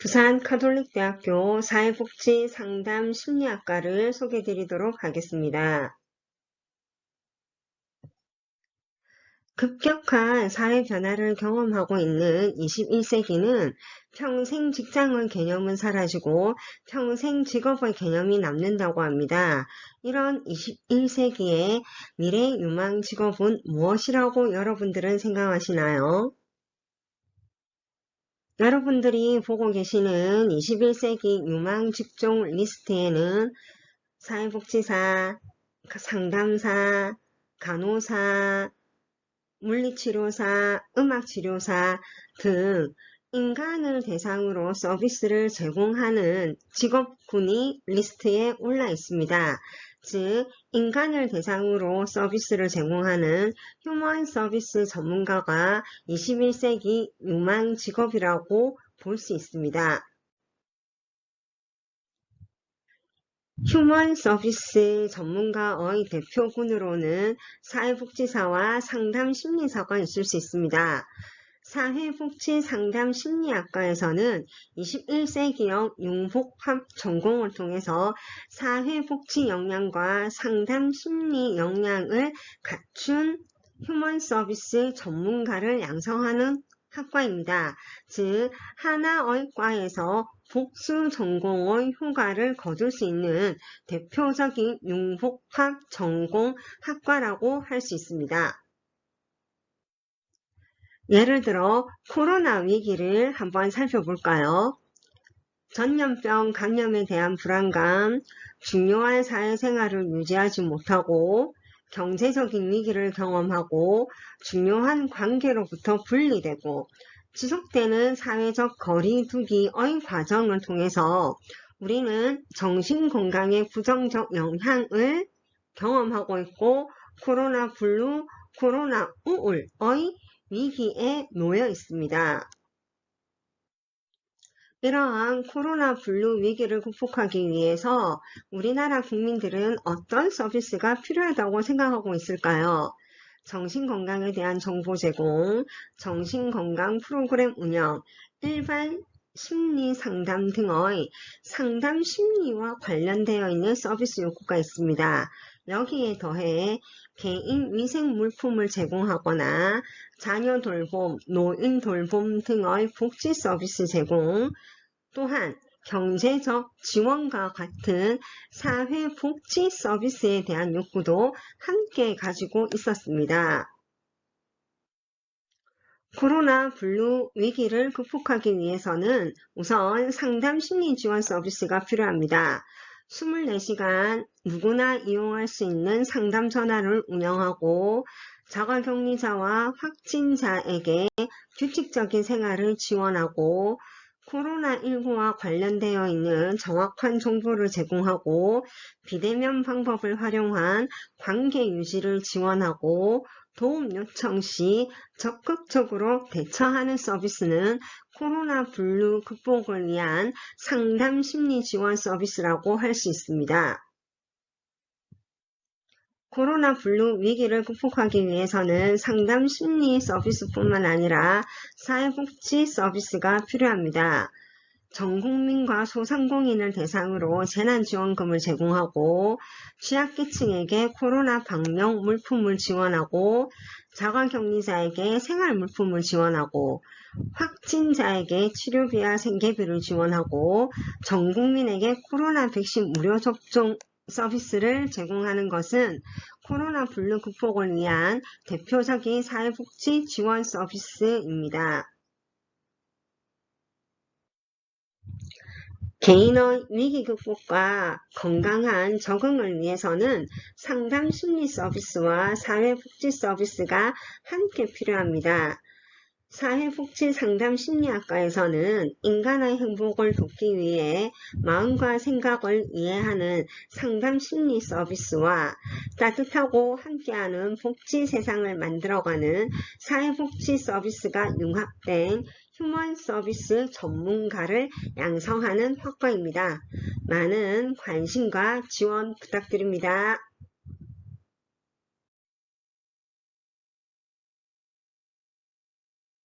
부산 카톨릭대학교 사회복지 상담 심리학과를 소개해 드리도록 하겠습니다. 급격한 사회 변화를 경험하고 있는 21세기는 평생 직장의 개념은 사라지고 평생 직업의 개념이 남는다고 합니다. 이런 21세기의 미래 유망 직업은 무엇이라고 여러분들은 생각하시나요? 여러분들이 보고 계시는 21세기 유망 직종 리스트에는 사회복지사, 상담사, 간호사, 물리치료사, 음악치료사 등 인간을 대상으로 서비스를 제공하는 직업군이 리스트에 올라 있습니다. 즉, 인간을 대상으로 서비스를 제공하는 휴먼 서비스 전문가가 21세기 유망 직업이라고 볼 수 있습니다. 휴먼 서비스 전문가의 대표군으로는 사회복지사와 상담심리사가 있을 수 있습니다. 사회복지 상담 심리학과에서는 21세기형 융복합 전공을 통해서 사회복지 역량과 상담 심리 역량을 갖춘 휴먼 서비스 전문가를 양성하는 학과입니다. 즉 하나의 과에서 복수 전공의 효과를 거둘 수 있는 대표적인 융복합 전공 학과라고 할 수 있습니다. 예를 들어 코로나 위기를 한번 살펴볼까요? 전염병 감염에 대한 불안감, 중요한 사회생활을 유지하지 못하고 경제적인 위기를 경험하고 중요한 관계로부터 분리되고 지속되는 사회적 거리두기 의 과정을 통해서 우리는 정신건강에 부정적 영향을 경험하고 있고 코로나 블루, 코로나 우울의 위기에 놓여 있습니다. 이러한 코로나 블루 위기를 극복하기 위해서 우리나라 국민들은 어떤 서비스가 필요하다고 생각하고 있을까요? 정신건강에 대한 정보 제공, 정신건강 프로그램 운영, 일반 심리 상담 등의 상담 심리와 관련되어 있는 서비스 요구가 있습니다. 여기에 더해 개인 위생 물품을 제공하거나 자녀 돌봄, 노인 돌봄 등의 복지 서비스 제공, 또한 경제적 지원과 같은 사회복지 서비스에 대한 욕구도 함께 가지고 있었습니다. 코로나 블루 위기를 극복하기 위해서는 우선 상담 심리 지원 서비스가 필요합니다. 24시간 누구나 이용할 수 있는 상담 전화를 운영하고 자가격리자와 확진자에게 규칙적인 생활을 지원하고 코로나19와 관련되어 있는 정확한 정보를 제공하고 비대면 방법을 활용한 관계 유지를 지원하고 도움 요청 시 적극적으로 대처하는 서비스는 코로나 블루 극복을 위한 상담 심리 지원 서비스라고 할 수 있습니다. 코로나 블루 위기를 극복하기 위해서는 상담 심리 서비스뿐만 아니라 사회복지 서비스가 필요합니다. 전 국민과 소상공인을 대상으로 재난지원금을 제공하고 취약계층에게 코로나 방역 물품을 지원하고 자가격리자에게 생활물품을 지원하고 확진자에게 치료비와 생계비를 지원하고 전 국민에게 코로나 백신 무료 접종 서비스를 제공하는 것은 코로나 블루 극복을 위한 대표적인 사회복지 지원 서비스입니다. 개인의 위기 극복과 건강한 적응을 위해서는 상담 심리 서비스와 사회복지 서비스가 함께 필요합니다. 사회복지 상담 심리학과에서는 인간의 행복을 돕기 위해 마음과 생각을 이해하는 상담 심리 서비스와 따뜻하고 함께하는 복지 세상을 만들어가는 사회복지 서비스가 융합된 휴먼 서비스 전문가를 양성하는 학과입니다. 많은 관심과 지원 부탁드립니다.